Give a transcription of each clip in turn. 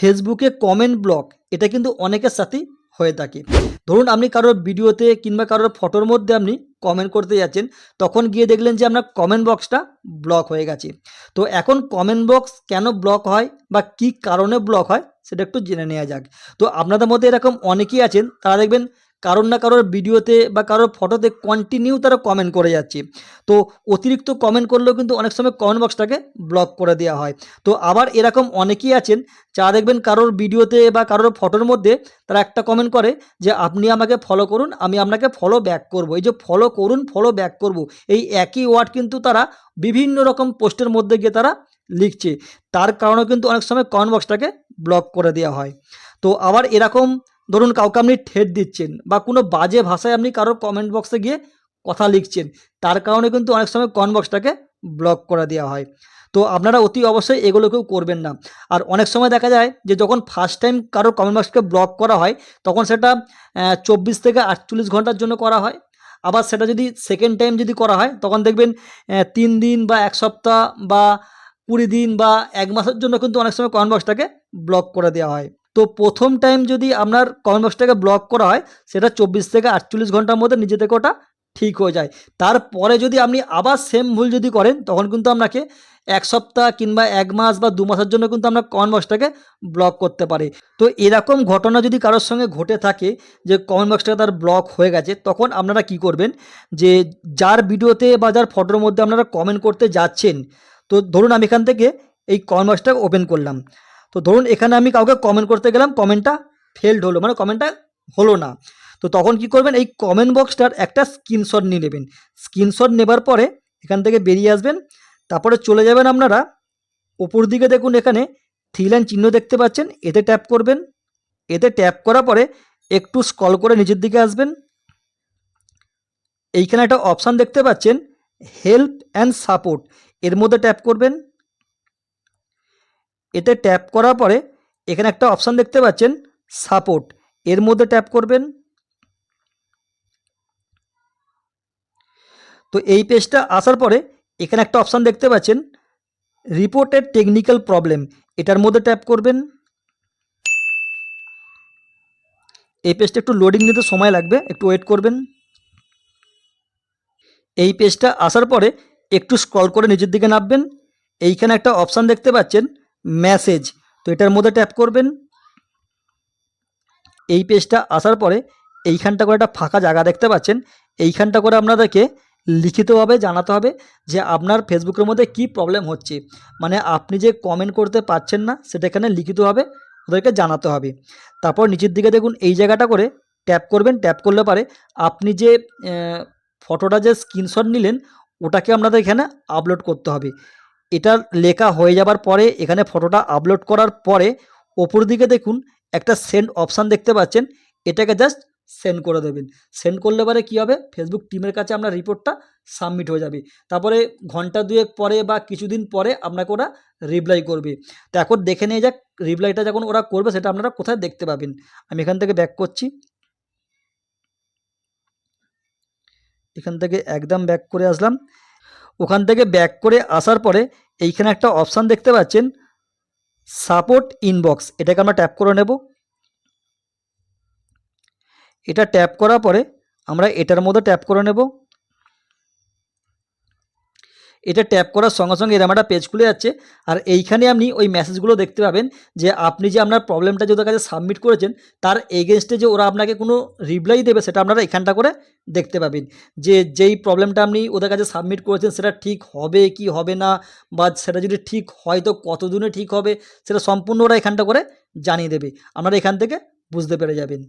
ফেসবুকে comment block এটা কিন্তু অনেকের সাথে হয়ে থাকে। ধরুন আপনি কারোর ভিডিওতে কিংবা কারোর ফটোর মধ্যে আপনি কমেন্ট করতে যাচ্ছেন, তখন গিয়ে দেখলেন যে আপনার কমেন্ট বক্সটা ব্লক হয়ে গেছে। তো এখন কমেন্ট বক্স কেন ব্লক হয় বা কি কারণে ব্লক হয়, সেটা একটু জেনে নেওয়া যাক। তো আপনাদের মধ্যে এরকম অনেকেই আছেন, তারা দেখবেন কারোর না কারোর ভিডিওতে বা কারোর ফটোতে কন্টিনিউ তারা কমেন্ট করে যাচ্ছে। তো অতিরিক্ত কমেন্ট করলেও কিন্তু অনেক সময় কমেন্ট বক্সটাকে ব্লক করে দেওয়া হয়। তো আবার এরকম অনেকেই আছেন যা দেখবেন কারোর ভিডিওতে বা কারোর ফটোর মধ্যে তারা একটা কমেন্ট করে যে, আপনি আমাকে ফলো করুন, আমি আপনাকে ফলো ব্যাক করব। এই যে ফলো করুন ফলো ব্যাক করব। এই একই ওয়ার্ড কিন্তু তারা বিভিন্ন রকম পোস্টের মধ্যে গিয়ে তারা লিখছে। তার কারণেও কিন্তু অনেক সময় কমেন্ট বক্সটাকে ব্লক করে দেওয়া হয়। তো আবার এরকম ধরুন কাউকে আপনি ঠেট দিচ্ছেন বা কোনো বাজে ভাষায় আপনি কারোর কমেন্ট বক্সে গিয়ে কথা লিখছেন, তার কারণে কিন্তু অনেক সময় কমেন্ট বক্সটাকে ব্লক করে দেওয়া হয়। তো আপনারা অতি অবশ্যই এগুলো কেউ করবেন না। আর অনেক সময় দেখা যায় যে যখন ফার্স্ট টাইম কারোর কমেন্ট বক্সকে ব্লক করা হয়, তখন সেটা চব্বিশ থেকে আটচল্লিশ ঘণ্টার জন্য করা হয়। আবার সেটা যদি সেকেন্ড টাইম যদি করা হয়, তখন দেখবেন তিন দিন বা এক সপ্তাহ বা কুড়ি দিন বা এক মাসের জন্য কিন্তু অনেক সময় কমেন্ট বক্সটাকে ব্লক করে দেওয়া হয়। তো প্রথম টাইম যদি আপনার কমেন্ট বক্সটাকে ব্লক করা হয়, সেটা চব্বিশ থেকে আটচল্লিশ ঘণ্টার মধ্যে নিজে থেকে ওটা ঠিক হয়ে যায়। তারপরে যদি আপনি আবার সেম ভুল যদি করেন, তখন কিন্তু আপনাকে এক সপ্তাহ কিংবা এক মাস বা দু মাসের জন্য কিন্তু আপনার কমেন্ট বক্সটাকে ব্লক করতে পারে। তো এরকম ঘটনা যদি কারোর সঙ্গে ঘটে থাকে, যে কমেন্ট বক্সটা তার ব্লক হয়ে গেছে, তখন আপনারা কি করবেন? যে যার ভিডিওতে বা যার ফটোর মধ্যে আপনারা কমেন্ট করতে যাচ্ছেন, তো ধরুন আমি এখান থেকে এই কমেন্ট ওপেন করলাম। তো ধরুন এখানে আমি কাউকে কমেন্ট করতে গেলাম কমেন্টটা ফেলড হলো মানে কমেন্টটা হলো না। তো তখন কি করবেন, এই কমেন্ট বক্সটার একটা স্ক্রিনশট নিয়ে নেবেন। স্ক্রিনশট নেবার পরে এখান থেকে বেরিয়ে আসবেন, তারপরে চলে যাবেন আপনারা ওপর দিকে দেখুন এখানে থ্রি লাইন চিহ্ন দেখতে পাচ্ছেন, এতে ট্যাপ করবেন। এতে ট্যাপ করার পরে একটু স্ক্রল করে নিচের দিকে আসবেন। এইখানে একটা অপশান দেখতে পাচ্ছেন হেল্প অ্যান্ড সাপোর্ট এর মধ্যে ট্যাপ করবেন। এতে ট্যাপ করার পরে এখানে একটা অপশান দেখতে পাচ্ছেন সাপোর্ট এর মধ্যে ট্যাপ করবেন। তো এই পেজটা আসার পরে এখানে একটা অপশান দেখতে পাচ্ছেন রিপোর্টেড টেকনিক্যাল প্রবলেম এটার মধ্যে ট্যাপ করবেন। এই পেজটা একটু লোডিং নিতে সময় লাগবে, একটু ওয়েট করবেন। এই পেজটা আসার পরে একটু স্ক্রল করে নিচের দিকে নামবেন। এইখানে একটা অপশান দেখতে পাচ্ছেন মেসেজ তো এটার মধ্যে ট্যাপ করবেন। এই পেজটা আসার পরে এইখানটা করে একটা ফাঁকা জায়গা দেখতে পাচ্ছেন। এইখানটা করে আপনাদেরকে লিখিতভাবে জানাতে হবে যে আপনার ফেসবুকের মধ্যে কি প্রবলেম হচ্ছে। মানে আপনি যে কমেন্ট করতে পারছেন না, সেটা এখানে লিখিতভাবে ওদেরকে জানাতে হবে। তারপর নিচের দিকে দেখুন, এই জায়গাটা করে ট্যাপ করবেন। ট্যাপ করলে পারে আপনি যে ফটোটা যে স্ক্রিনশট নিলেন, ওটাকে আপনাদের এখানে আপলোড করতে হবে। এটা লেখা হয়ে যাবার পরে এখানে ফটোটা আপলোড করার পরে ওপর দিকে দেখুন, একটা সেন্ড অপশান দেখতে পাচ্ছেন। এটাকে জাস্ট সেন্ড করে দেবেন। সেন্ড করলে পরে কী হবে? ফেসবুক টিমের কাছে আপনার রিপোর্টটা সাবমিট হয়ে যাবে। তারপরে ঘণ্টা দুয়েক পরে বা কিছুদিন পরে আপনাকে ওরা রিপ্লাই করবে। তো এখন দেখে নিয়ে যাক রিপ্লাইটা যখন ওরা করবে, সেটা আপনারা কোথায় দেখতে পাবেন? আমি এখান থেকে ব্যাক করছি। এখান থেকে একদম ব্যাক করে আসলাম। ওখান থেকে ব্যাক করে আসার পরে এইখানে একটা অপশান দেখতে পাচ্ছেন সাপোর্ট ইনবক্স এটাকে আমরা ট্যাপ করে নেব। এটা ট্যাপ করার পরে আমরা এটার মধ্যে ট্যাপ করে নেব। এটা ট্যাপ করার সঙ্গে সঙ্গে এরকম একটা পেজ খুলে যাচ্ছে। আর এইখানে আপনি ওই মেসেজগুলো দেখতে পাবেন যে আপনি যে আপনার প্রবলেমটা যে ওদের কাছে সাবমিট করেছেন, তার এগেনস্টে যে ওরা আপনাকে কোনো রিপ্লাই দেবে, সেটা আপনারা এখানটা করে দেখতে পাবেন। যে যেই প্রবলেমটা আপনি ওদের কাছে সাবমিট করেছেন, সেটা ঠিক হবে কি হবে না, বা সেটা যদি ঠিক হয় তো কত দিনে ঠিক হবে, সেটা সম্পূর্ণ ওরা এখানটা করে জানিয়ে দেবে। আপনারা এখান থেকে বুঝতে পেরে যাবেন।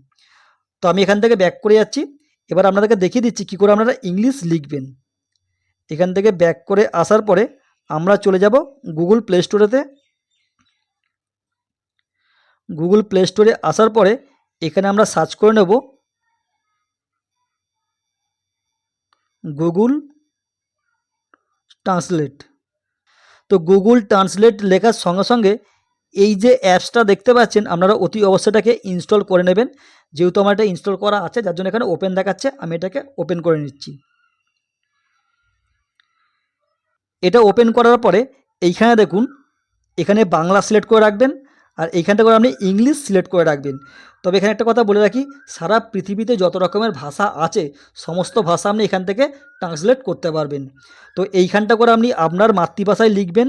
তো আমি এখান থেকে ব্যাক করে যাচ্ছি। এবার আপনাদেরকে দেখিয়ে দিচ্ছি কী করে আপনারা ইংলিশ লিখবেন। এখান থেকে ব্যাক করে আসার পরে আমরা চলে যাব গুগল প্লে স্টোরেতে গুগল প্লে স্টোরে আসার পরে এখানে আমরা সার্চ করে নেব গুগল ট্রান্সলেট তো গুগল ট্রান্সলেট লেখার সঙ্গে সঙ্গে এই যে অ্যাপসটা দেখতে পাচ্ছেন, আপনারা অতি অবশ্যটাকে ইনস্টল করে নেবেন। যেহেতু আমার এটা ইনস্টল করা আছে, যার জন্য এখানে ওপেন দেখাচ্ছে, আমি এটাকে ওপেন করে নিচ্ছি। এটা ওপেন করার পরে এইখানে দেখুন, এখানে বাংলা সিলেক্ট করে রাখবেন আর এইখানটা করে আপনি ইংলিশ সিলেক্ট করে রাখবেন। তবে এখানে একটা কথা বলে রাখি, সারা পৃথিবীতে যত রকমের ভাষা আছে, সমস্ত ভাষা আপনি এখান থেকে ট্রান্সলেট করতে পারবেন। তো এইখানটা করে আপনি আপনার মাতৃভাষায় লিখবেন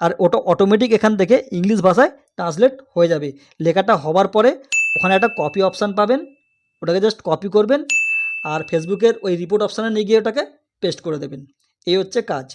আর ওটা অটোমেটিক এখান থেকে ইংলিশ ভাষায় ট্রান্সলেট হয়ে যাবে। লেখাটা হওয়ার পরে ওখানে একটা কপি অপশান পাবেন, ওটাকে জাস্ট কপি করবেন আর ফেসবুকের ওই রিপোর্ট অপশানে নিয়ে গিয়ে ওটাকে পেস্ট করে দেবেন। এই হচ্ছে কাজ।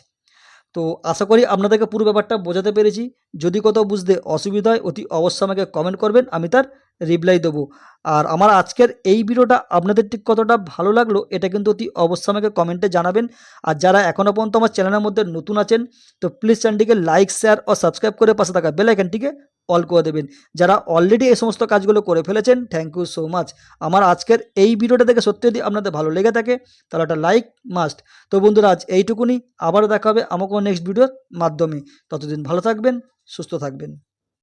তো আশা করি আপনাদেরকে পুরো ব্যাপারটা বোঝাতে পেরেছি। যদি কোথাও বুঝতে অসুবিধা হয়, অতি অবশ্যই আমাকে কমেন্ট করবেন, আমি তার রিপ্লাই দেবো। আর আমার আজকের এই ভিডিওটা আপনাদের ঠিক কতটা ভালো লাগল, এটা কিন্তু অতি অবশ্যই আমাকে কমেন্টে জানাবেন। আর যারা এখনও পর্যন্ত আমার চ্যানেলের মধ্যে নতুন আছেন, তো প্লিজ চ্যানেলটিকে লাইক শেয়ার ও সাবস্ক্রাইব করে পাশে থাকা বেল আইকনটিকে অল করে দেবেন। যারা অলরেডি এই সমস্ত কাজগুলো করে ফেলেছেন থ্যাংক ইউ সো মাচ আমার আজকের এই ভিডিওটা দেখে সত্যি যদি আপনাদের ভালো লেগে থাকে, তাহলে একটা লাইক মাস্ট তো বন্ধুরা, আজ এইটুকুনি। আবারও দেখা হবে আমাকেও নেক্সট ভিডিওর মাধ্যমে। ততদিন ভালো থাকবেন, সুস্থ থাকবেন।